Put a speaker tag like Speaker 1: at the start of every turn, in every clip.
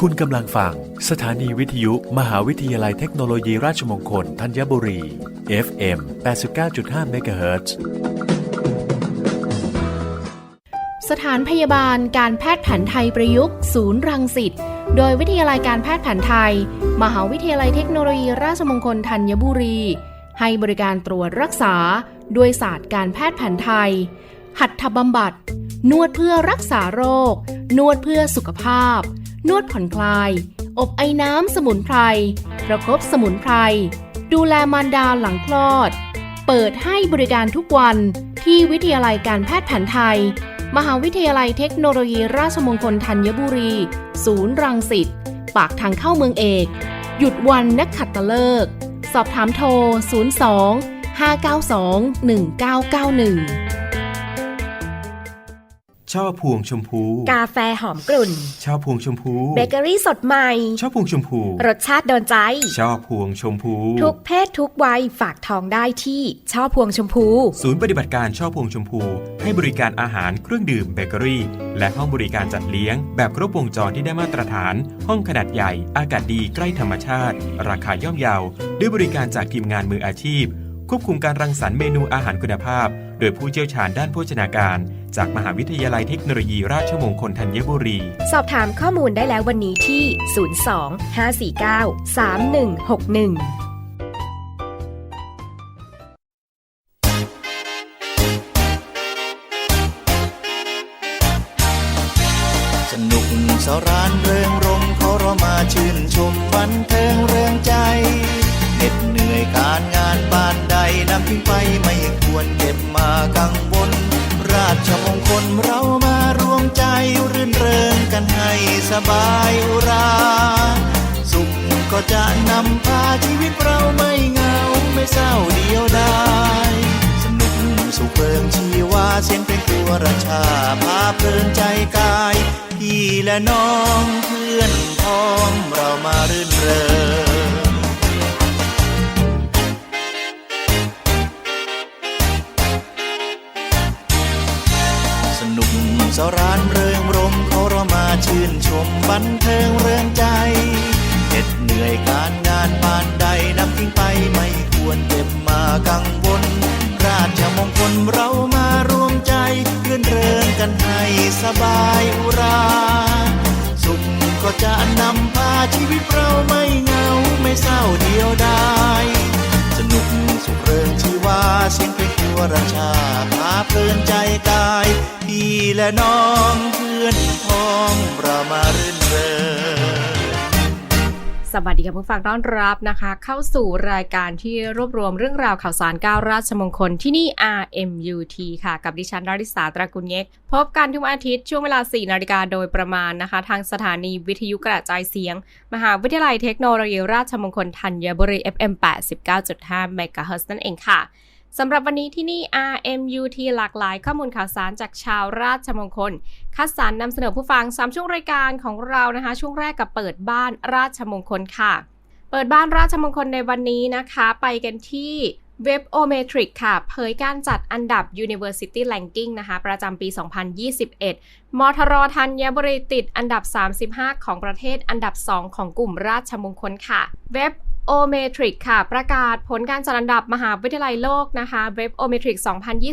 Speaker 1: คุณกำลังฟัง สถานีวิทยุ มหาวิทยาลัยเทคโนโลยีราชมงคลธัญบุรี FM 89.5 MHz
Speaker 2: สถานพยาบาลการแพทย์แผนไทยประยุกต์ ศูนย์รังสิตโดยวิทยาลัยการแพทย์แผนไทย มหาวิทยาลัยเทคโนโลยีราชมงคลธัญบุรี ให้บริการตรวจรักษา ด้วยศาสตร์การแพทย์แผนไทย หัตถบำบัด นวดเพื่อรักษาโรค นวดเพื่อสุขภาพ นวดผ่อนคลาย อบไอน้ำสมุนไพร ประคบสมุนไพร ดูแลมารดาหลังคลอด เปิดให้บริการทุกวันที่วิทยาลัยการแพทย์แผนไทย มหาวิทยาลัยเทคโนโลยีราชมงคลธัญบุรี ศูนย์รังสิต ปากทางเข้าเมืองเอก หยุดวันนักขัดตะเลิก สอบถามโทร 02 592 1991
Speaker 3: ช่อพวงชมพู
Speaker 4: กาแฟหอมกลุ่น
Speaker 3: ช่อพวงชมพู
Speaker 4: เบเกอรี่สดใหม่
Speaker 3: ช่อพวงชมพู
Speaker 4: รสชาติโดนใจ
Speaker 3: ช่อพวงชมพู
Speaker 4: ทุกเพศทุกวัยฝากทองได้ที่ช่อพวงชมพู
Speaker 3: ศูนย์ปฏิบัติการช่อพวงชมพู ให้บริการอาหารเครื่องดื่มเบเกอรี่ และห้องบริการจัดเลี้ยง แบบครบวงจรที่ได้มาตรฐาน ห้องขนาดใหญ่ อากาศดีใกล้ธรรมชาติ ราคาย่อมเยา ด้วยบริการจากทีมงานมืออาชีพ ควบคุมการรังสรรค์เมนูอาหารคุณภาพโดยผู้เชี่ยวชาญด้านโภชนาการ จากมหาวิทยาลัยเทคโนโลยีราชมงคลธัญบุรี
Speaker 4: สอบถามข้อมูลได้แล้ววันนี้ที่ 02 549 3161
Speaker 5: สนุกสรานเริงรมเขาเรามาชื่นชมบันเทิงเริงใจเหน็ดเหนื่อยการงานบ้านใด นำทิ้งไปไม่ควรเก็บมากังวล ราชมงคลเรามารวมใจรื่นเริงกันให้สบายอุรา สุขก็จะนำพาชีวิตเราไม่เหงาไม่เศร้าเดียวดายสนุกสุขเพลิงชีวาเสียงเพลงตัวราชาพาเพลินใจกายพี่และน้องเพื่อนพ้องเรามารื่นเริง สรานเริงรมเขาเรามาชื่นชมบันเทิงเริงใจเหน็ดเหนื่อยการงานปานใดนำทิ้งไปไม่ควรเก็บมากังวล ราชมงคลเรามารวมใจเรื่นเริงกันให้สบายอุรา สุขก็จะนำพาชีวิตเราไม่เหงาไม่เศร้าเดียวดาย สนุกสุขเริงชีวาเสียงเพลงตัวราชาพาเพลินใจกาย พี่และน้องเพื่อนพ้องเรามารื่นเริง
Speaker 4: สวัสดีค่ะผู้ฟังต้อนรับนะคะ เข้าสู่รายการที่รวบรวมเรื่องราวข่าวสารก้าวราชมงคลที่นี่ RMUT ค่ะ กับดิฉันราริสาตรากุลเยกพบกันทุกอาทิตย์ช่วงเวลา 4 นาฬิกาโดยประมาณนะคะ ทางสถานีวิทยุกระจายเสียง มหาวิทยาลัยเทคโนโลยีราชมงคลธัญบุรี FM 89.5 MHz นั่นเองค่ะ สำหรับวันนี้ที่นี่ RMUT หลากหลายข้อมูลข่าวสารจากชาวราชมงคล คัดสรรนำเสนอผู้ฟัง 3 ช่วงรายการของเรานะคะ ช่วงแรกกับเปิดบ้านราชมงคลค่ะ เปิดบ้านราชมงคลในวันนี้นะคะ ไปกันที่เว็บ o m e t r i c ค่ะ เผยการจัดอันดับ University Ranking นะคะ ประจำปี 2021 มทรธัญบุรีติดอันดับ 35 ของประเทศอันดับ 2 ของกลุ่มราชมงคลค่ะ เว็บ โอเมทริกค่ะ ประกาศผลการจัดอันดับมหาวิทยาลัยโลกนะคะเว็บโอเมทริก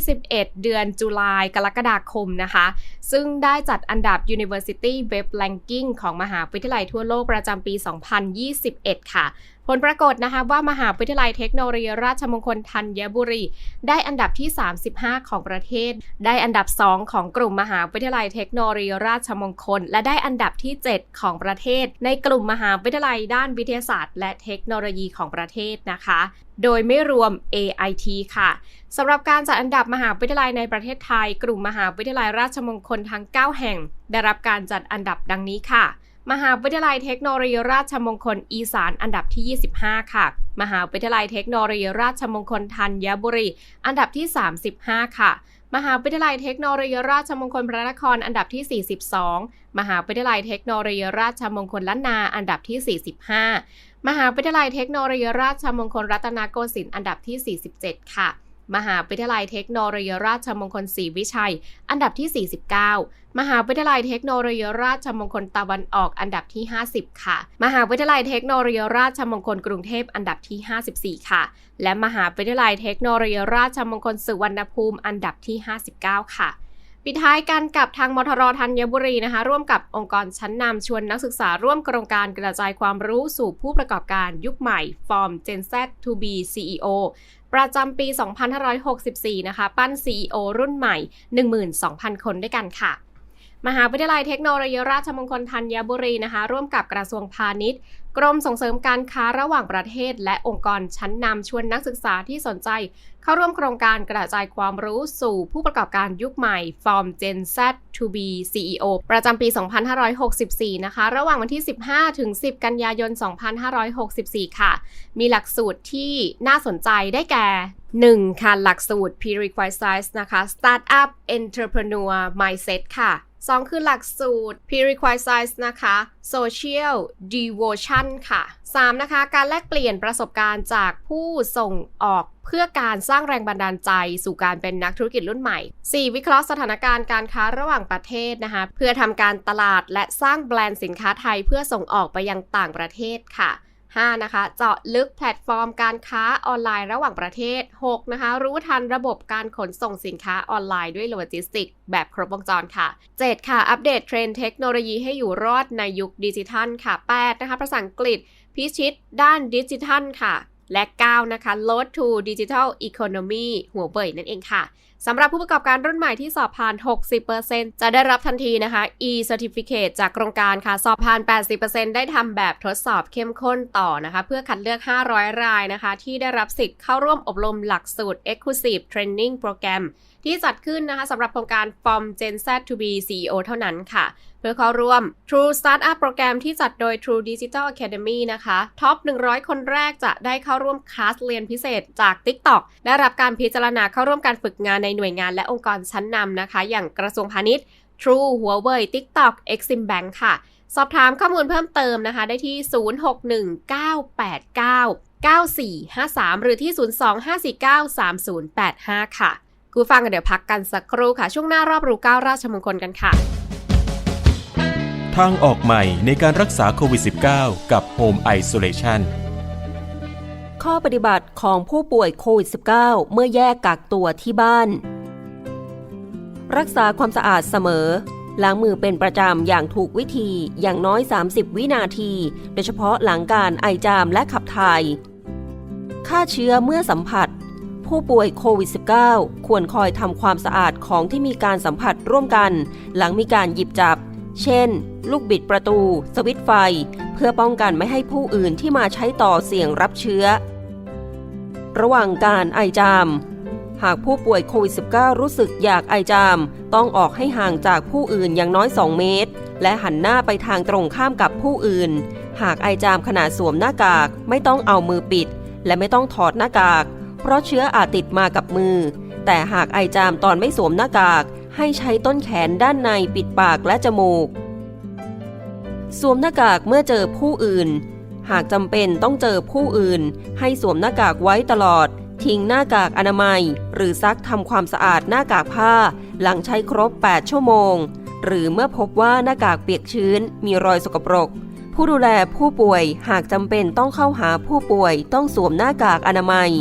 Speaker 4: 2021 เดือนจุลายกรกฎาคมนะคะ ซึ่งได้จัดอันดับ University Web Ranking ของมหาวิทยาลัยทั่วโลกประจำปี 2021 ค่ะ ผลปรากฏนะคะว่ามหาวิทยาลัยเทคโนโลยีราชมงคลธัญบุรี ได้อันดับที่ 35 ของประเทศ ได้อันดับ 2 ของกลุ่มมหาวิทยาลัยเทคโนโลยีราชมงคล และได้อันดับที่ 7 ของประเทศ ในกลุ่มมหาวิทยาลัยด้านวิทยาศาสตร์ และเทคโนโลยีของประเทศนะคะโดยไม่รวม AIT ค่ะสำหรับการจัดอันดับมหาวิทยาลัยในประเทศไทย กลุ่มมหาวิทยาลัยราชมงคลทั้ง 9 แห่ง ได้รับการจัดอันดับดังนี้ค่ะ มหาวิทยาลัยเทคโนโลยีราชมงคลอีสานอันดับที่ 25 ค่ะ มหาวิทยาลัยเทคโนโลยีราชมงคลธัญบุรีอันดับที่ 35 ค่ะมหาวิทยาลัยเทคโนโลยีราชมงคลพระนครอันดับที่ 42 มหาวิทยาลัยเทคโนโลยีราชมงคลล้านนาอันดับที่ 45 มหาวิทยาลัยเทคโนโลยีราชมงคลรัตนโกสินทร์อันดับที่ 47 ค่ะ มหาวิทยาลัยเทคโนโลยีราชมงคลศรีวิชัย อันดับที่ 49 มหาวิทยาลัยเทคโนโลยีราชมงคลตะวันออกอันดับที่ 50 ค่ะ มหาวิทยาลัยเทคโนโลยีราชมงคลกรุงเทพอันดับที่ 54 ค่ะ และมหาวิทยาลัยเทคโนโลยีราชมงคลสุวรรณภูมิอันดับที่ 59 ค่ะปิดท้ายกันกับทางมทรธัญบุรีนะคะ ร่วมกับองค์กรชั้นนำชวนนักศึกษาร่วมโครงการกระจายความรู้สู่ผู้ประกอบการยุคใหม่ Form Gen Z to be CEO ประจำปี 2564 นะคะ ปั้น CEO รุ่นใหม่ 12,000 คนด้วยกันค่ะ มหาวิทยาลัยเทคโนโลยีราชมงคลธัญบุรีนะคะ ร่วมกับกระทรวงพาณิชย์ กรมส่งเสริมการค้าระหว่างประเทศ และองค์กรชั้นนำชวนนักศึกษาที่สนใจ เข้าร่วมโครงการกระจายความรู้สู่ผู้ประกอบการยุคใหม่ From Gen Z to be CEO ประจำปี 2564 นะคะ ระหว่างวันที่ 15 ถึง 10 กันยายน 2564 ค่ะ มีหลักสูตรที่น่าสนใจได้แก่ 1. ค่ะหลักสูตร Prerequisites นะคะ Startup Entrepreneur Mindset ค่ะ 2 คือหลักสูตร Prerequisites นะคะ Social Devotion ค่ะ 3. นะคะ การแลกเปลี่ยนประสบการณ์จากผู้ส่งออกเพื่อการสร้างแรงบันดาลใจสู่การเป็นนักธุรกิจรุ่นใหม่ 4. วิเคราะห์สถานการณ์การค้าระหว่างประเทศนะคะ เพื่อทำการตลาดและสร้างแบรนด์สินค้าไทยเพื่อส่งออกไปยังต่างประเทศค่ะ 5. นะคะ เจาะลึกแพลตฟอร์มการค้าออนไลน์ระหว่างประเทศ 6. นะคะ รู้ทันระบบการขนส่งสินค้าออนไลน์ด้วยโลจิสติกส์แบบครบวงจรค่ะ 7. ค่ะ อัปเดตเทรนด์เทคโนโลยีให้อยู่รอดในยุคดิจิทัลค่ะ 8. นะคะภาษาอังกฤษพิชิตด้านดิจิทัลค่ะ และ 9 นะคะ Load to Digital Economy หัวเว่ยนั่นเองค่ะสำหรับผู้ประกอบการรุ่นใหม่ที่สอบผ่าน 60%จะได้รับทันทีนะคะ e-certificate จากโครงการค่ะ สอบผ่าน 80%ได้ทำแบบทดสอบเข้มข้นต่อนะคะ เพื่อคัดเลือก 500 รายนะคะ ที่ได้รับสิทธิ์เข้าร่วมอบรมหลักสูตร Exclusive Training Program ที่จัดขึ้นนะคะสำหรับโครงการ From Gen Z to be CEO เท่านั้นค่ะ เพื่อเข้าร่วม True Startup โปรแกรมที่จัดโดย True Digital Academy นะคะท็อป 100 คนแรกจะได้เข้าร่วมคลาสเรียนพิเศษจาก TikTok ได้รับการพิจารณาเข้าร่วมการฝึกงานในหน่วยงานและองค์กรชั้นนำนะคะ อย่างกระทรวงพาณิชย์ True Huawei TikTok Exim Bank ค่ะ สอบถามข้อมูลเพิ่มเติมนะคะ ได้ที่ 0619899453 หรือที่ 025493085 ค่ะ กูฟังกันเดี๋ยวพักกันสักครู่ค่ะ ช่วงหน้ารอบรู้เก้าราชมงคลกันค่ะ
Speaker 3: ทางออกใหม่ในการรักษาโควิด -19 กับ Home Isolation
Speaker 6: ข้อปฏิบัติของผู้ป่วยโควิด -19 เมื่อแยกกักตัวที่บ้าน รักษาความสะอาดเสมอ ล้างมือเป็นประจำอย่างถูกวิธีอย่างน้อย 30 วินาที โดยเฉพาะหลังการไอจามและขับถ่ายฆ่าเชื้อเมื่อสัมผัส ผู้ป่วยโควิด -19 ควรคอยทำความสะอาดของที่มีการสัมผัสร่วมกัน หลังมีการหยิบจับ เช่น ลูกบิดประตู สวิตไฟ เพื่อป้องกันไม่ให้ผู้อื่นที่มาใช้ต่อเสี่ยงรับเชื้อ ระหว่างการไอจาม หากผู้ป่วยโควิด -19 รู้สึกอยากไอจาม ต้องออกให้ห่างจากผู้อื่นอย่างน้อย 2 เมตร และหันหน้าไปทางตรงข้ามกับผู้อื่น หากไอจามขณะสวมหน้ากากไม่ต้องเอามือปิด และไม่ต้องถอดหน้ากาก เพราะเชื้ออาจติดมากับมือ แต่หากไอจามตอนไม่สวมหน้ากาก ให้ใช้ต้นแขนด้านในปิดปากและจมูก สวมหน้ากากเมื่อเจอผู้อื่น หากจำเป็นต้องเจอผู้อื่น ให้สวมหน้ากากไว้ตลอด ทิ้งหน้ากากอนามัย หรือซักทำความสะอาดหน้ากากผ้า หลังใช้ครบ 8 ชั่วโมง หรือเมื่อพบว่าหน้ากากเปียกชื้น มีรอยสกปรก ผู้ดูแลผู้ป่วยหากจำเป็นต้องเข้าหาผู้ป่วย ต้องสวมหน้ากากอนามัย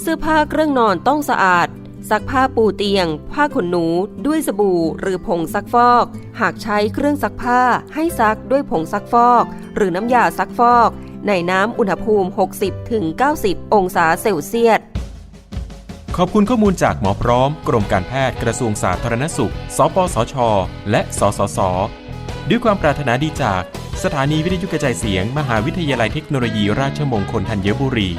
Speaker 6: เสื้อผ้าเครื่องนอนต้องสะอาด ซักผ้าปูเตียง ผ้าขนหนู ด้วยสบู่ หรือผงซักฟอก หากใช้เครื่องซักผ้าให้ซักด้วยผงซักฟอก หรือน้ำยาซักฟอก ในน้ำอุณหภูมิ 60-90 องศาเซลเซียส
Speaker 3: ขอบคุณข้อมูลจากหมอพร้อม กรมการแพทย์กระทรวงสาธารณสุข สปสช และสสส ด้วยความปรารถนาดีจาก สถานีวิทยุกระจายเสียง มหาวิทยาลัยเทคโนโลยีราชมงคลธัญบุรี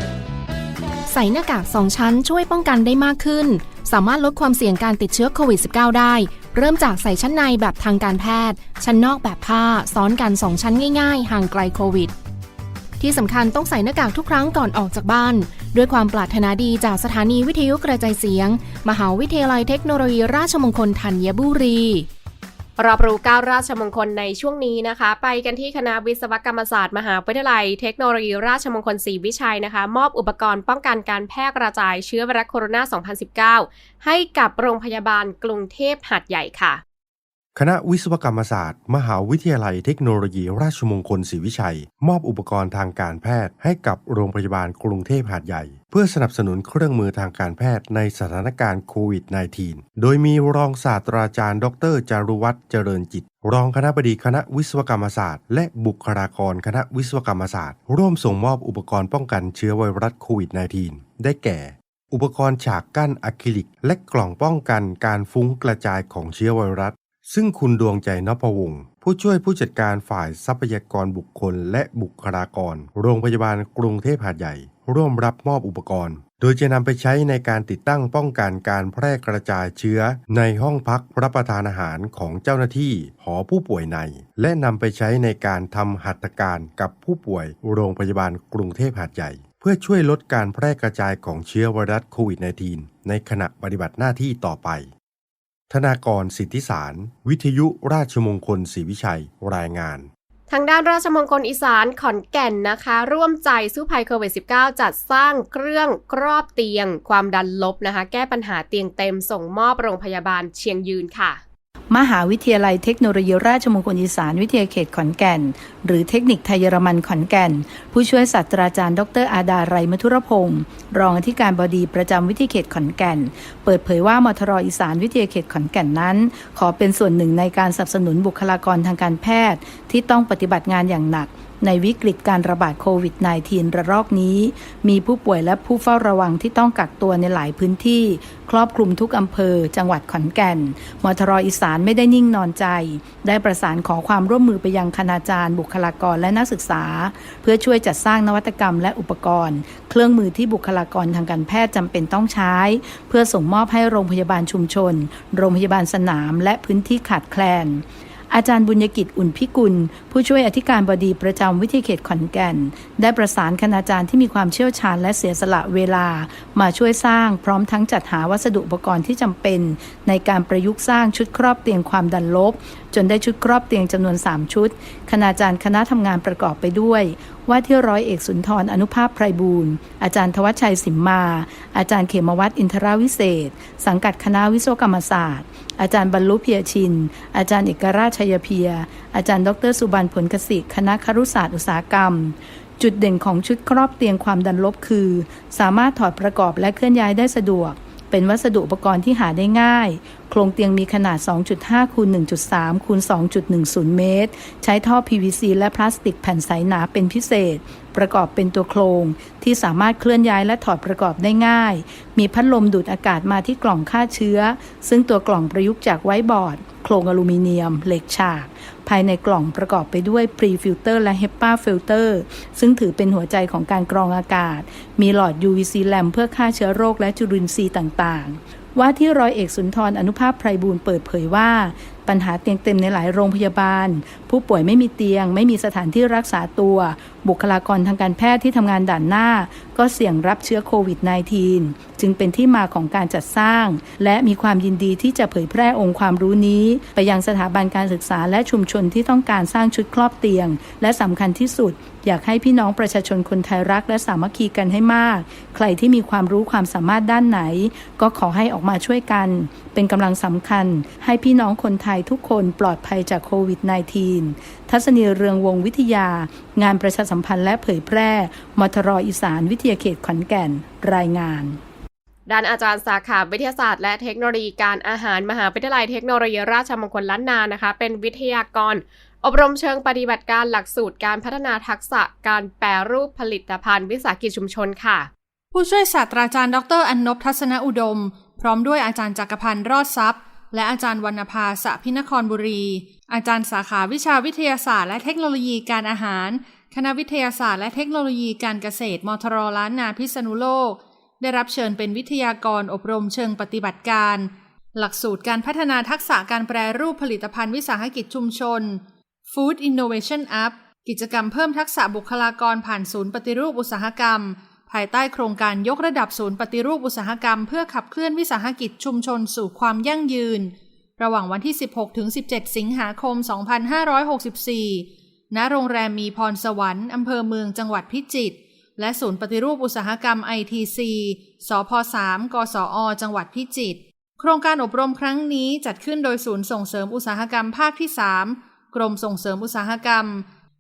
Speaker 2: ใส่หน้ากาก 2 ชั้นช่วยป้องกันได้มากขึ้น สามารถลดความเสี่ยงการติดเชื้อโควิด -19 ได้ เริ่มจากใส่ชั้นในแบบทางการแพทย์ ชั้นนอกแบบผ้า ซ้อนกัน 2 ชั้นง่ายๆ ห่างไกลโควิดที่สำคัญต้องใส่หน้ากากทุกครั้งก่อนออกจากบ้าน ด้วยความปรารถนาดีจากสถานีวิทยุกระจายเสียง มหาวิทยาลัยเทคโนโลยีราชมงคลธัญบุรี
Speaker 4: รอบรู้ก้าวราชมงคลในช่วงนี้นะคะ ไปกันที่คณะวิศวกรรมศาสตร์มหาวิทยาลัยเทคโนโลยีราชมงคลศรีวิชัยนะคะ มอบอุปกรณ์ป้องกันการแพร่กระจายเชื้อไวรัสโคโรนา 2019 ให้กับโรงพยาบาลกรุงเทพหัดใหญ่ค่ะ
Speaker 7: คณะวิศวกรรมศาสตร์ มหาวิทยาลัยเทคโนโลยี ราชมงคลศรีวิชัย มอบอุปกรณ์ทางการแพทย์ให้กับโรงพยาบาลกรุงเทพหาดใหญ่ เพื่อสนับสนุนเครื่องมือทางการแพทย์ในสถานการณ์โควิด -19 โดยมีรองศาสตราจารย์ ดร จารุวัฒน์เจริญจิต รองคณะบดีคณะวิศวกรรมศาสตร์ และบุคลากรคณะวิศวกรรมศาสตร์ ร่วมส่งมอบอุปกรณ์ป้องกันเชื้อไวรัสโควิด -19 ได้แก่อุปกรณ์ฉากกั้นอะคริลิก และกล่องป้องกันการฟุ้งกระจายของเชื้อไวรัส ซึ่งคุณดวงใจนพวงศ์ผู้ช่วยผู้จัดการฝ่ายทรัพยากรบุคคลและบุคลากร โรงพยาบาลกรุงเทพหาดใหญ่ ร่วมรับมอบอุปกรณ์ โดยจะนำไปใช้ในการติดตั้งป้องกันการแพร่กระจายเชื้อ ในห้องพักรับประทานอาหารของเจ้าหน้าที่หอผู้ป่วยใน และนำไปใช้ในการทำหัตถการกับผู้ป่วย โรงพยาบาลกรุงเทพหาดใหญ่ เพื่อช่วยลดการแพร่กระจายของเชื้อไวรัสโควิด -19 ในขณะปฏิบัติหน้าที่ต่อไป ธนากรสิทธิสาร วิทยุราชมงคลศรีวิชัยรายงาน
Speaker 4: ทางด้านราชมงคลอีสานขอนแก่นนะคะ ร่วมใจสู้ภัยโควิด -19 จัดสร้างเครื่องครอบเตียง ความดันลบนะคะ แก้ปัญหาเตียงเต็มส่งมอบโรงพยาบาลเชียงยืนค่ะ
Speaker 8: มหาวิทยาลัยเทคโนโลยีราชมงคลอีสานวิทยาเขตขอนแก่น หรือเทคนิคไทยเยอรมันขอนแก่น ผู้ช่วยศาสตราจารย์ ดรอาดาไรมธุรพงศ์รองอธิการบดีประจำวิทยาเขตขอนแก่น เปิดเผยว่ามทรอีสานวิทยาเขตขอนแก่นนั้น ขอเป็นส่วนหนึ่งในการสนับสนุนบุคลากรทางการแพทย์ ที่ต้องปฏิบัติงานอย่างหนัก ในวิกฤตการระบาดโควิด -19 ระลอกนี้ มีผู้ป่วยและผู้เฝ้าระวังที่ต้องกักตัวในหลายพื้นที่ ครอบคลุมทุกอำเภอ จังหวัดขอนแก่นมทรอีสานไม่ได้นิ่งนอนใจ ได้ประสานขอความร่วมมือไปยังคณาจารย์ บุคลากรและนักศึกษา เพื่อช่วยจัดสร้างนวัตกรรมและอุปกรณ์ เครื่องมือที่บุคลากรทางการแพทย์จำเป็นต้องใช้ เพื่อส่งมอบให้โรงพยาบาลชุมชน โรงพยาบาลสนาม และพื้นที่ขาดแคลน อาจารย์บุญยกิจอุ่นพิกุล ผู้ช่วยอธิการบดีประจำวิทยาเขตขอนแก่น ได้ประสานคณาจารย์ที่มีความเชี่ยวชาญและเสียสละเวลา มาช่วยสร้างพร้อมทั้งจัดหาวัสดุอุปกรณ์ที่จำเป็น ในการประยุกต์สร้างชุดครอบเตียงความดันลบ จนได้ชุดครอบเตียงจำนวน 3 ชุด คณาจารย์คณะทำงานประกอบไปด้วยว่าที่ร้อยเอกสุนทรอนุภาพไพรบูรณ์ อาจารย์ทวัชชัยสิมมา อาจารย์เขมวัตอินทราวิเศษ สังกัดคณะวิศวกรรมศาสตร์ อาจารย์บรรลุเพียชิน อาจารย์เอกราชชัยเพีย อาจารย์ดรสุบันผลกสิกคณะครุศาสตร์อุตสาหกรรม จุดเด่นของชุดครอบเตียงความดันลบคือ สามารถถอดประกอบและเคลื่อนย้ายได้สะดวก เป็นวัสดุอุปกรณ์ที่หาได้ง่าย โครงเตียงมีขนาด 2.5คูณ1.3คูณ2.10 เมตร ใช้ท่อ PVC และพลาสติกแผ่นใสหนาเป็นพิเศษ ประกอบเป็นตัวโครงที่สามารถเคลื่อนย้ายและถอดประกอบได้ง่าย มีพัดลมดูดอากาศมาที่กล่องฆ่าเชื้อ ซึ่งตัวกล่องประยุกต์จากไวบอร์ด โครงอลูมิเนียม เหล็กฉาก ภายในกล่องประกอบไปด้วยพรีฟิลเตอร์และ HEPA ฟิลเตอร์ซึ่งถือเป็นหัวใจของการกรองอากาศ มีหลอด UVC แลมเพื่อฆ่าเชื้อโรคและจุลินทรีย์ต่างๆ ว่าที่ร้อยเอกสุนทรอนุภาพไพรบูรณ์เปิดเผยว่า ปัญหาเตียงเต็มในหลายโรงพยาบาล ผู้ป่วยไม่มีเตียง ไม่มีสถานที่รักษาตัว บุคลากรทางการแพทย์ที่ทำงานด่านหน้า ก็เสี่ยงรับเชื้อโควิด -19 จึงเป็นที่มาของการจัดสร้าง และมีความยินดีที่จะเผยแพร่องค์ความรู้นี้ ไปยังสถาบันการศึกษาและชุมชนที่ต้องการสร้างชุดครอบเตียง และสำคัญที่สุด อยากให้พี่น้องประชาชนคนไทยรักและสามัคคีกันให้มาก ใครที่มีความรู้ความสามารถด้านไหน ก็ขอให้ออกมาช่วยกัน เป็นกำลังสำคัญ ให้พี่น้องคนไทยยทุกคนปลอดภัยจากโควิด -19 ทัศนีเรืองวงวิทยา งานประชาสัมพันธ์และเผยแพร่มทรอีสานวิทยาเขตขอนแก่น รายงาน
Speaker 4: ด้านอาจารย์สาขาวิทยาศาสตร์และเทคโนโลยีการอาหารมหาวิทยาลัยเทคโนโลยีราชมงคลล้านนานะคะ เป็นวิทยากร อบรมเชิงปฏิบัติการหลักสูตรการพัฒนาทักษะการแปรรูปผลิตภัณฑ์วิสาหกิจชุมชนค่ะ
Speaker 9: ผู้ช่วยศาสตราจารย์ดร อันนบทัศนอุดม พร้อมด้วยอาจารย์จักรพันธ์รอดทรัพย์ และอาจารย์วรรณภาสะพินครบุรี อาจารย์สาขาวิชาวิทยาศาสตร์และเทคโนโลยีการอาหาร คณะวิทยาศาสตร์และเทคโนโลยีการเกษตรมทรล้านนาพิษณุโลก ได้รับเชิญเป็นวิทยากรอบรมเชิงปฏิบัติการ หลักสูตรการพัฒนาทักษะการแปรรูปผลิตภัณฑ์วิสาหกิจชุมชน Food Innovation Up กิจกรรมเพิ่มทักษะบุคลากรผ่านศูนย์ปฏิรูปอุตสาหกรรม ภายใต้โครงการยกระดับศูนย์ปฏิรูปอุตสาหกรรม เพื่อขับเคลื่อนวิสาหกิจชุมชนสู่ความยั่งยืน ระหว่างวันที่ 16 ถึง 17 สิงหาคม 2564 ณ โรงแรมมีพรสวรรค์อำเภอเมืองจังหวัดพิจิตร และศูนย์ปฏิรูปอุตสาหกรรม ITC สพ3กสอ จังหวัดพิจิตร โครงการอบรมครั้งนี้จัดขึ้นโดยศูนย์ส่งเสริมอุตสาหกรรมภาคที่ 3 กรมส่งเสริมอุตสาหกรรม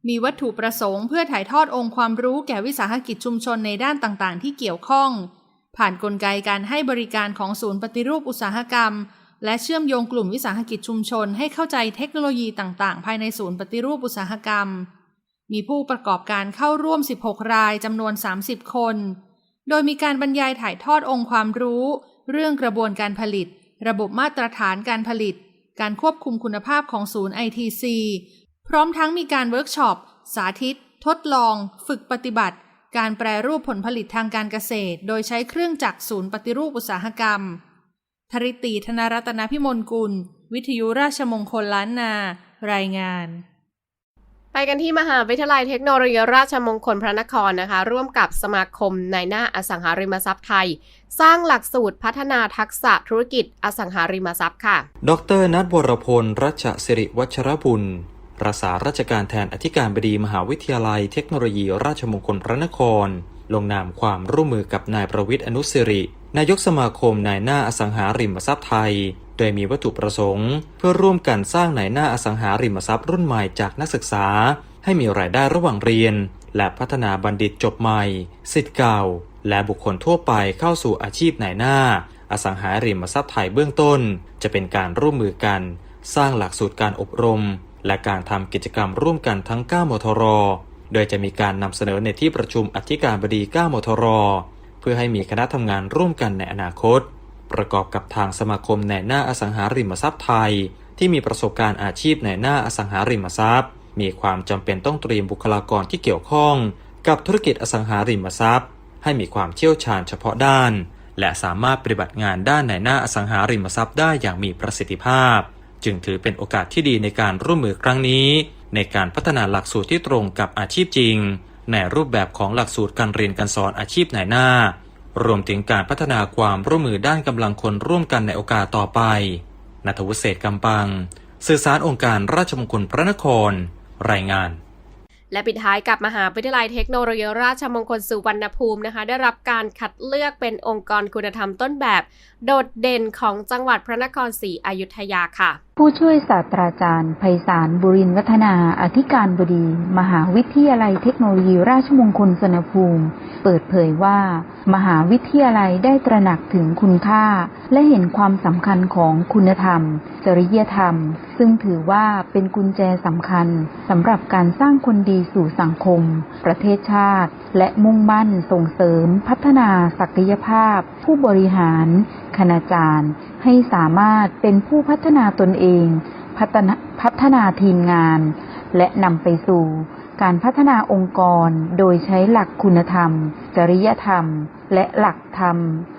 Speaker 9: มีวัตถุประสงค์เพื่อถ่ายทอดองค์ความรู้แก่วิสาหกิจชุมชนในด้านต่างๆ ที่เกี่ยวข้อง ผ่านนกลไกการให้บริการของศูนย์ปฏิรูปอุตสาหกรรม และเชื่อมโยงกลุ่มวิสาหกิจชุมชน ให้เข้าใจเทคโนโลยีต่างๆ ภายในศูนย์ปฏิรูปอุตสาหกรรม มีผู้ประกอบการเข้าร่วม 16 รายจำนวน 30 คน โดยมีการบรรยายถ่ายทอดองค์ความรู้ เรื่องกระบวนการผลิต ระบบมาตรฐานการผลิต การควบคุมคุณภาพของศูนย์ ITC พร้อมทั้งมีการเวิร์กช็อป สาธิต ทดลอง ฝึกปฏิบัติ การแปรรูปผลผลิตทางการเกษตร โดยใช้เครื่องจักรศูนย์ปฏิรูปอุตสาหกรรม ธริตีธนรัตนพิมลกุล วิทยุราชมงคลล้านนา รายงาน
Speaker 4: ไปกันที่มหาวิทยาลัยเทคโนโลยีราชมงคลพระนครนะคะ ร่วมกับสมาคมในหน้าอสังหาริมทรัพย์ไทย สร้างหลักสูตรพัฒนาทักษะธุรกิจอสังหาริมทรัพย์ค่ะ
Speaker 10: ดรนัทวรพล รัชสิริวัชรบุญ รักษาราชการแทนอธิการบดีมหาวิทยาลัยเทคโนโลยีราชมงคลพระนคร ลงนามความร่วมมือกับนายประวิทย์อนุสิริ นายกสมาคมนายหน้าอสังหาริมทรัพย์ไทย โดยมีวัตถุประสงค์ เพื่อร่วมกันสร้างนายหน้าอสังหาริมทรัพย์รุ่นใหม่จากนักศึกษา ให้มีรายได้ระหว่างเรียน และพัฒนาบัณฑิตจบใหม่สิทธิ์เก่า และบุคคลทั่วไปเข้าสู่อาชีพนายหน้า อสังหาริมทรัพย์ไทยเบื้องต้น จะเป็นการร่วมมือกัน สร้างหลักสูตรการอบรม และการทำกิจกรรมร่วมกันทั้ง 9 มทร โดยจะมีการนำเสนอในที่ประชุมอธิการบดี 9 มทร เพื่อให้มีคณะทำงานร่วมกันในอนาคต ประกอบกับทางสมาคมในหน้าอสังหาริมทรัพย์ไทย ที่มีประสบการณ์อาชีพในหน้าอสังหาริมทรัพย์ มีความจำเป็นต้องเตรียมบุคลากรที่เกี่ยวข้อง กับธุรกิจอสังหาริมทรัพย์ ให้มีความเชี่ยวชาญเฉพาะด้าน และสามารถปฏิบัติงานด้านในหน้าอสังหาริมทรัพย์ได้อย่างมีประสิทธิภาพ จึงถือเป็นโอกาสที่ดีในการร่วมมือครั้งนี้ ในการพัฒนาหลักสูตรที่ตรงกับอาชีพจริง ในรูปแบบของหลักสูตรการเรียนการสอนอาชีพไหนหน้า รวมถึงการพัฒนาความร่วมมือด้านกำลังคนร่วมกันในโอกาสต่อไปนัทวุฒิเศษกำปัง สื่อสารองค์การราชมงคลพระนคร รายงาน
Speaker 4: และปิดท้ายกับมหาวิทยาลัยเทคโนโลยีราชมงคลสุวรรณภูมินะคะ ได้รับการคัดเลือกเป็นองค์กรคุณธรรมต้นแบบ โดดเด่นของจังหวัดพระนครศรีอยุธยาค่ะ
Speaker 11: ผู้ช่วยศาสตราจารย์ไพศาลบุรินวัฒนา อธิการบดี มหาวิทยาลัยเทคโนโลยีราชมงคลสุวรรณภูมิ เปิดเผยว่า มหาวิทยาลัยได้ตระหนักถึงคุณค่า และเห็นความสำคัญของคุณธรรม จริยธรรม ซึ่งถือว่าเป็นกุญแจสำคัญสำหรับการสร้างคนดีสู่สังคม ประเทศชาติ และมุ่งมั่นส่งเสริม พัฒนาศักยภาพ ผู้บริหาร คณาจารย์ ให้สามารถเป็นผู้พัฒนาตนเอง พัฒนาพัฒนาทีมงาน และนำไปสู่ การพัฒนาองค์กรโดยใช้หลักคุณธรรม จริยธรรม และหลักธรรม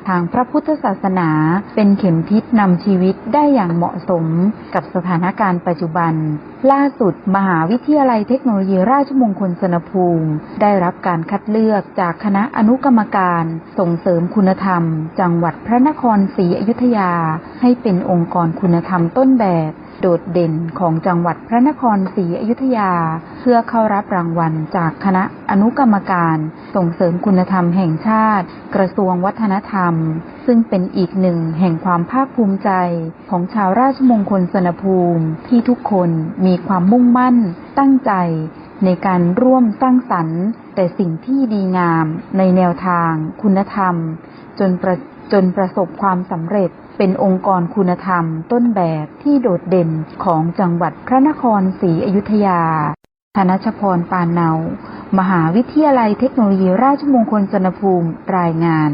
Speaker 11: ทางพระพุทธศาสนา เป็นเข็มทิศนำชีวิตได้อย่างเหมาะสมกับสถานการณ์ปัจจุบัน ล่าสุดมหาวิทยาลัยเทคโนโลยีราชมงคลสนภูมิ ได้รับการคัดเลือกจากคณะอนุกรรมการ ส่งเสริมคุณธรรม จังหวัดพระนครศรีอยุธยา ให้เป็นองค์กรคุณธรรมต้นแบบ โดดเด่นของจังหวัดพระนครศรีอยุธยา เพื่อเข้ารับรางวัลจากคณะอนุกรรมการ ส่งเสริมคุณธรรมแห่งชาติ กระทรวงวัฒนธรรม ซึ่งเป็นอีกหนึ่งแห่งความภาคภูมิใจของชาวราชมงคลสนภูมิที่ทุกคนมีความมุ่งมั่น ตั้งใจในการร่วมสร้างสรรค์ แต่สิ่งที่ดีงามในแนวทาง คุณธรรม จนประจนประสบความสำเร็จ เป็นองค์กรคุณธรรมต้นแบบที่โดดเด่นของจังหวัดพระนครศรีอยุธยา ธนชพรปานเนา มหาวิทยาลัยเทคโนโลยีราชมงคลสนภูมิรายงาน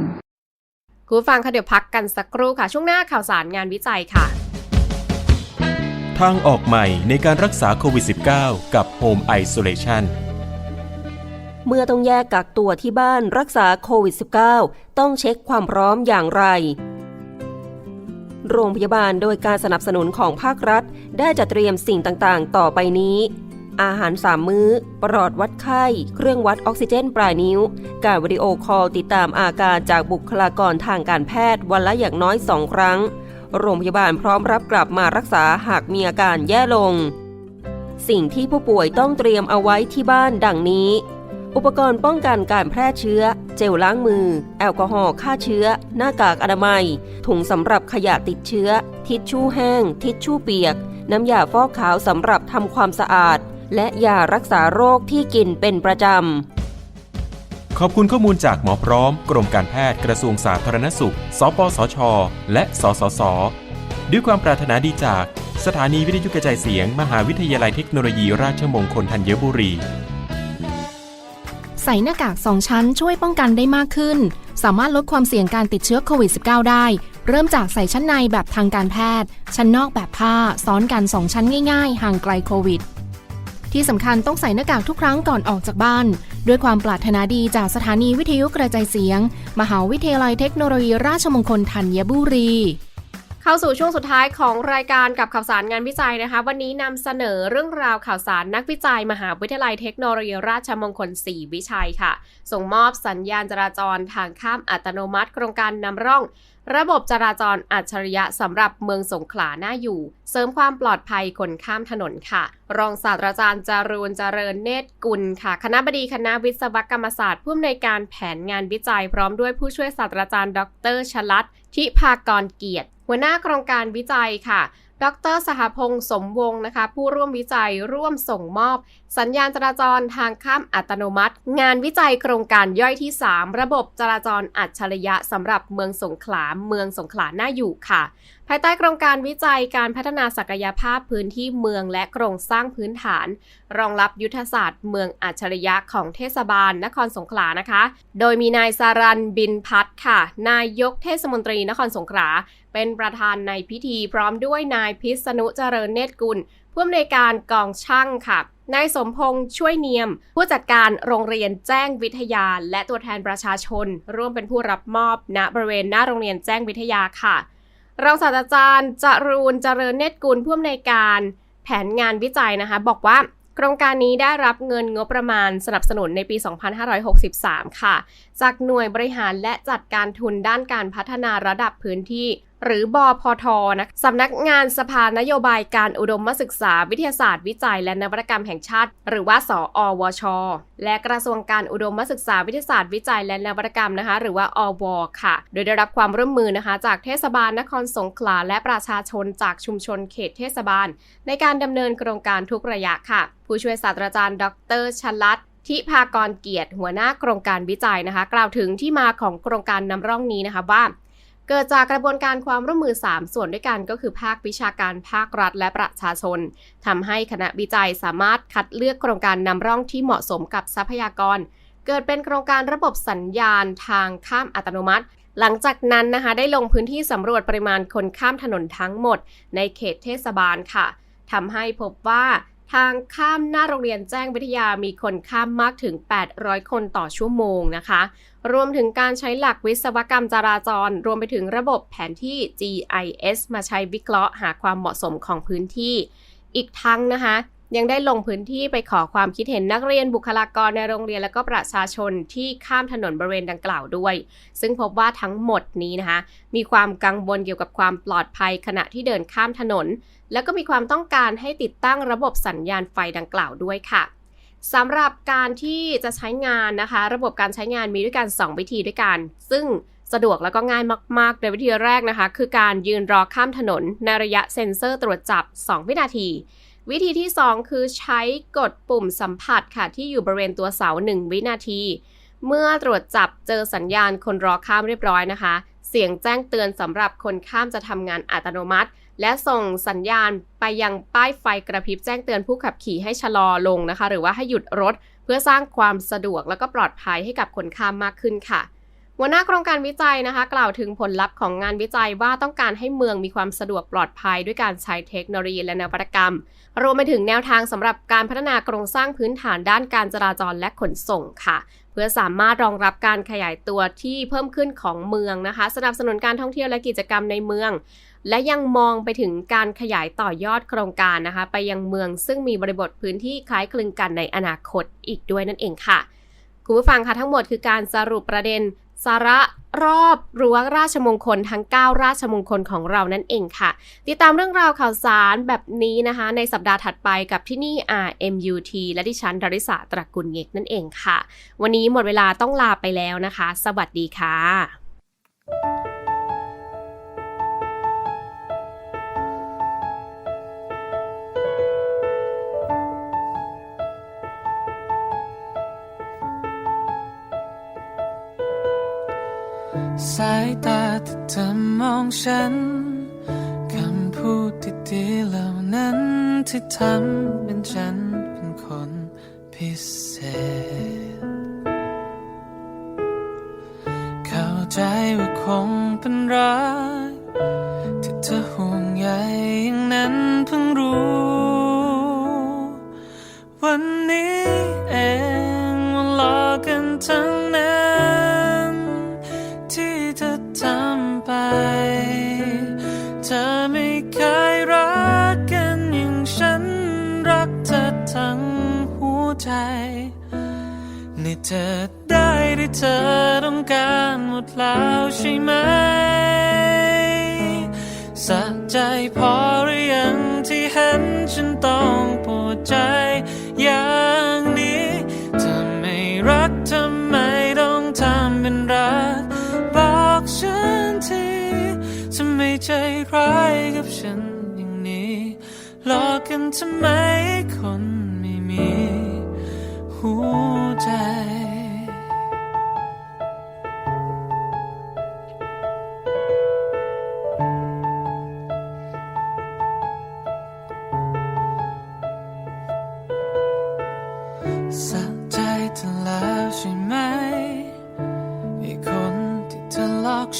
Speaker 4: คุณผู้ฟังคะเดี๋ยวพักกันสักครู่ค่ะ ช่วงหน้าข่าวสารงานวิจัยค่ะ
Speaker 3: ทางออกใหม่ในการรักษาโควิด -19 กับ Home Isolation
Speaker 6: เมื่อต้องแยกกักตัวที่บ้านรักษาโควิด -19 ต้องเช็คความพร้อมอย่างไร โรงพยาบาลโดยการสนับสนุนของภาครัฐ ได้จัดเตรียมสิ่งต่างๆ ต่อไปนี้ อาหารสามมื้อ ปลอดวัดไข้ เครื่องวัดออกซิเจนปลายนิ้ว การวิดีโอคอลติดตามอาการจากบุคลากรทางการแพทย์วันละอย่างน้อยสองครั้ง โรงพยาบาลพร้อมรับกลับมารักษาหากมีอาการแย่ลง สิ่งที่ผู้ป่วยต้องเตรียมเอาไว้ที่บ้านดังนี้ อุปกรณ์ป้องกันการแพร่เชื้อ เจลล้างมือ แอลกอฮอล์ฆ่าเชื้อ หน้ากากอนามัย ถุงสำหรับขยะติดเชื้อ ทิชชู่แห้ง ทิชชู่เปียก น้ำยาฟอกขาวสำหรับทำความสะอาด และยารักษาโรคที่กินเป็นประจำ
Speaker 3: ขอบคุณข้อมูลจากหมอพร้อม กรมการแพทย์กระทรวงสาธารณสุข สปสช และ สสส ด้วยความปรารถนาดีจาก สถานีวิทยุกระจายเสียง มหาวิทยาลัยเทคโนโลยีราชมงคลธัญบุรี
Speaker 2: ใส่หน้ากาก 2 ชั้นช่วยป้องกันได้มากขึ้น สามารถลดความเสี่ยงการติดเชื้อโควิด -19 ได้ เริ่มจากใส่ชั้นในแบบทางการแพทย์ ชั้นนอกแบบผ้า ซ้อนกัน 2 ชั้นง่ายๆ ห่างไกลโควิด ที่สำคัญต้องใส่หน้ากากทุกครั้งก่อนออกจากบ้าน ด้วยความปรารถนาดีจากสถานีวิทยุกระจายเสียง มหาวิทยาลัยเทคโนโลยีราชมงคลธัญบุรี
Speaker 4: เข้าสู่ช่วงสุดท้ายของรายการกับข่าวสารงานวิจัยนะคะ วันนี้นำเสนอเรื่องราวข่าวสารนักวิจัย มหาวิทยาลัยเทคโนโลยีราชมงคลศรีวิชัยค่ะ ส่งมอบสัญญาณจราจรทางข้ามอัตโนมัติ โครงการนำร่อง ระบบจราจรอัจฉริยะสำหรับเมืองสงขลาหน้าอยู่ เสริมความปลอดภัยคนข้ามถนนค่ะ รองศาสตราจารย์จารูนเจริญเนตรกุลค่ะ คณะบดีคณะวิศวกรรมศาสตร์ผู้อำนวยการแผนงานวิจัย พร้อมด้วยผู้ช่วยศาสตราจารย์ ดรชลัดทิภากรเกียรติ หัวหน้าโครงการวิจัยค่ะ ดร สหพงศ์สมวงศ์นะคะ ผู้ร่วมวิจัยร่วมส่งมอบ สัญญาณจราจรทางข้ามอัตโนมัติ งานวิจัยโครงการย่อยที่ 3 ระบบจราจรอัจฉริยะสำหรับเมืองสงขลาเมืองสงขลาหน้าอยู่ค่ะ ภายใต้โครงการวิจัยการพัฒนาศักยภาพพื้นที่เมืองและโครงสร้างพื้นฐาน รองรับยุทธศาสตร์เมืองอัจฉริยะของเทศบาลนครสงขลานะคะ โดยมีนายสารันบินพัฒน์ค่ะ นายกเทศมนตรีนครสงขลาเป็นประธานในพิธีพร้อมด้วยนายพิษณุเจริญเนตรกุลผู้อำนวยการกองช่างค่ะนายสมพงษ์ช่วยเนียม ผู้จัดการโรงเรียนแจ้งวิทยา และตัวแทนประชาชน ร่วมเป็นผู้รับมอบณบริเวณหน้าโรงเรียนแจ้งวิทยาค่ะ รองศาสตราจารย์จรูนเจริญเนตรกุลผู้อำนวยการแผนงานวิจัยนะคะ บอกว่าโครงการนี้ได้รับเงินงบประมาณสนับสนุนในปี 2563 ค่ะ จากหน่วยบริหารและจัดการทุนด้านการพัฒนาระดับพื้นที่ หรือบอพทนะสำนักงานสภานโยบายการอุดมศึกษาวิทยาศาสตร์วิจัย และนวัตกรรมแห่งชาติ หรือว่าสอวช และกระทรวงการอุดมศึกษาวิทยาศาสตร์วิจัย และนวัตกรรมนะคะ หรือว่าอวค่ะ โดยได้รับความร่วมมือนะคะ จากเทศบาลนครสงขลาและประชาชนจากชุมชนเขตเทศบาล ในการดำเนินโครงการทุกระยะค่ะ ผู้ช่วยศาสตราจารย์ ดรชลัดทิภากรเกียรติหัวหน้าโครงการวิจัยนะคะ กล่าวถึงที่มาของโครงการนำร่องนี้นะคะว่า เกิดจากกระบวนการความร่วมมือ 3 ส่วนด้วยกันก็คือภาควิชาการภาครัฐและประชาชนทำให้คณะวิจัยสามารถคัดเลือกโครงการนำร่องที่เหมาะสมกับทรัพยากร เกิดเป็นโครงการระบบสัญญาณทางข้ามอัตโนมัติ หลังจากนั้นนะคะ ได้ลงพื้นที่สำรวจปริมาณคนข้ามถนนทั้งหมด ในเขตเทศบาลค่ะทำให้พบว่า ทางข้ามหน้าโรงเรียนแจ้งวิทยามีคนข้ามมากถึง 800 คนต่อชั่วโมงนะคะ รวมถึงการใช้หลักวิศวกรรมจราจร รวมไปถึงระบบแผนที่ GIS มาใช้วิเคราะห์หาความเหมาะสมของพื้นที่ อีกทั้งนะคะ ยังได้ลงพื้นที่ไปขอความคิดเห็นนักเรียนบุคลากรในโรงเรียนและก็ประชาชนที่ข้ามถนนบริเวณดังกล่าวด้วย ซึ่งพบว่าทั้งหมดนี้นะคะ มีความกังวลเกี่ยวกับความปลอดภัยขณะที่เดินข้ามถนน แล้วก็มีความต้องการให้ติดตั้งระบบสัญญาณไฟดังกล่าวด้วยค่ะสำหรับการที่จะใช้งานนะคะ ระบบการใช้งานมีด้วยกัน 2 วิธีด้วยกัน ซึ่งสะดวกแล้วก็ง่ายมาก ๆ โดยวิธีแรกนะคะ คือการยืนรอข้ามถนนในระยะเซ็นเซอร์ตรวจจับ 2 วินาที วิธีที่ 2 คือใช้กดปุ่มสัมผัสค่ะที่อยู่บริเวณตัวเสา 1 วินาที เมื่อตรวจจับเจอสัญญาณคนรอข้ามเรียบร้อยนะคะ เสียงแจ้งเตือนสำหรับคนข้ามจะทำงานอัตโนมัติ และส่งสัญญาณไปยังป้ายไฟกระพริบแจ้งเตือนผู้ขับขี่ให้ชะลอลงนะคะ หรือว่าให้หยุดรถ เพื่อสร้างความสะดวกและก็ปลอดภัยให้กับคนข้ามมากขึ้นค่ะ หัวหน้าโครงการวิจัยนะคะ กล่าวถึงผลลัพธ์ของงานวิจัยว่าต้องการให้เมืองมีความสะดวกปลอดภัยด้วยการใช้เทคโนโลยีและนวัตกรรม รวมไปถึงแนวทางสำหรับการพัฒนาโครงสร้างพื้นฐานด้านการจราจรและขนส่งค่ะ เพื่อสามารถรองรับการขยายตัวที่เพิ่มขึ้นของเมืองนะคะ สนับสนุนการท่องเที่ยวและกิจกรรมในเมือง และยังมองไปถึงการขยายต่อยอดโครงการนะคะ ไปยังเมืองซึ่งมีบริบทพื้นที่คล้ายคลึงกันในอนาคตอีกด้วยนั่นเองค่ะคุณผู้ฟังคะทั้งหมดคือการสรุปประเด็น สาระรอบรั้วราชมงคลทั้ง 9 ราชมงคลของเรานั่นเองค่ะ ติดตามเรื่องราวข่าวสารแบบนี้นะคะ ในสัปดาห์ถัดไปกับที่นี่ RMUT และดิฉันดาริสาตระกุลเงกนั่นเองค่ะ วันนี้หมดเวลาต้องลาไปแล้วนะคะ สวัสดีค่ะ
Speaker 12: สายตาที่เธอมองฉัน คำพูดที่ดีเหล่านั้นที่ทำเป็นฉันเป็นคน เธอได้ที่เธอต้องการหมดแล้วใช่ไหมสะใจพอหรือยังที่เห็นฉันต้องปวดใจอย่างนี้เธอไม่รักทำไมต้องทำเป็นรัก บอกฉันทีจะไม่ใจร้ายกับฉันอย่างนี้หลอกกันทำไมคน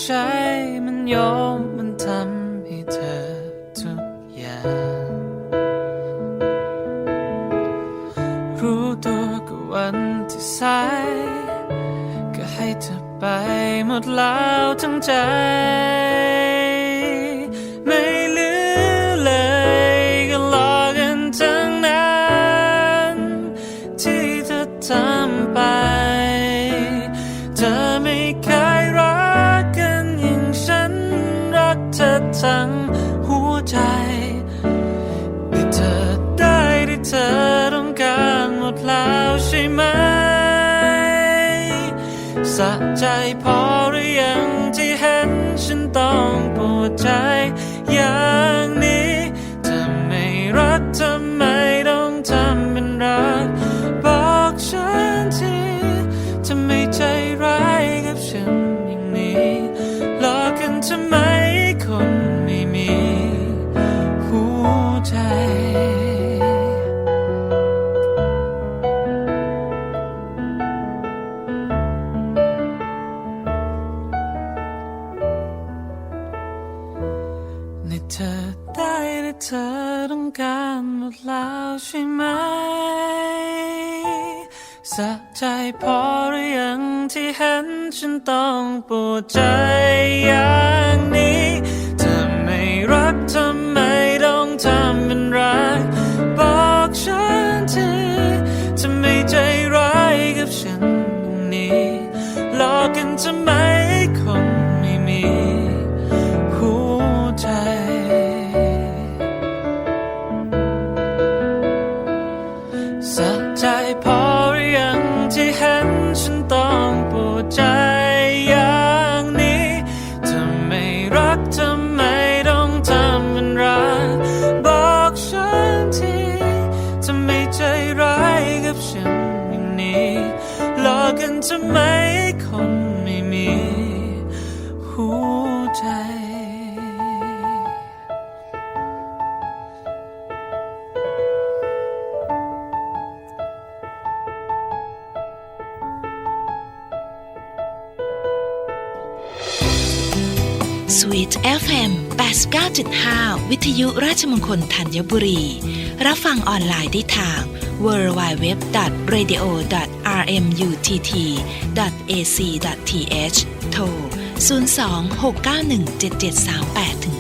Speaker 12: ใช้มันยอมมันทำให้เธอทุกอย่าง รู้ตัวก็วันที่สายก็ให้เธอไปหมดแล้วทั้งใจ ทั้งหัวใจที่เธอได้ที่เธอต้องการหมดแล้วใช่ไหม สะใจพอหรือยังที่เห็นฉันต้องปวดใจ ป น
Speaker 13: ธัญบุรี รับฟังออนไลน์ได้ทาง www.radio.rmutt.ac.th โทร 02 691 7738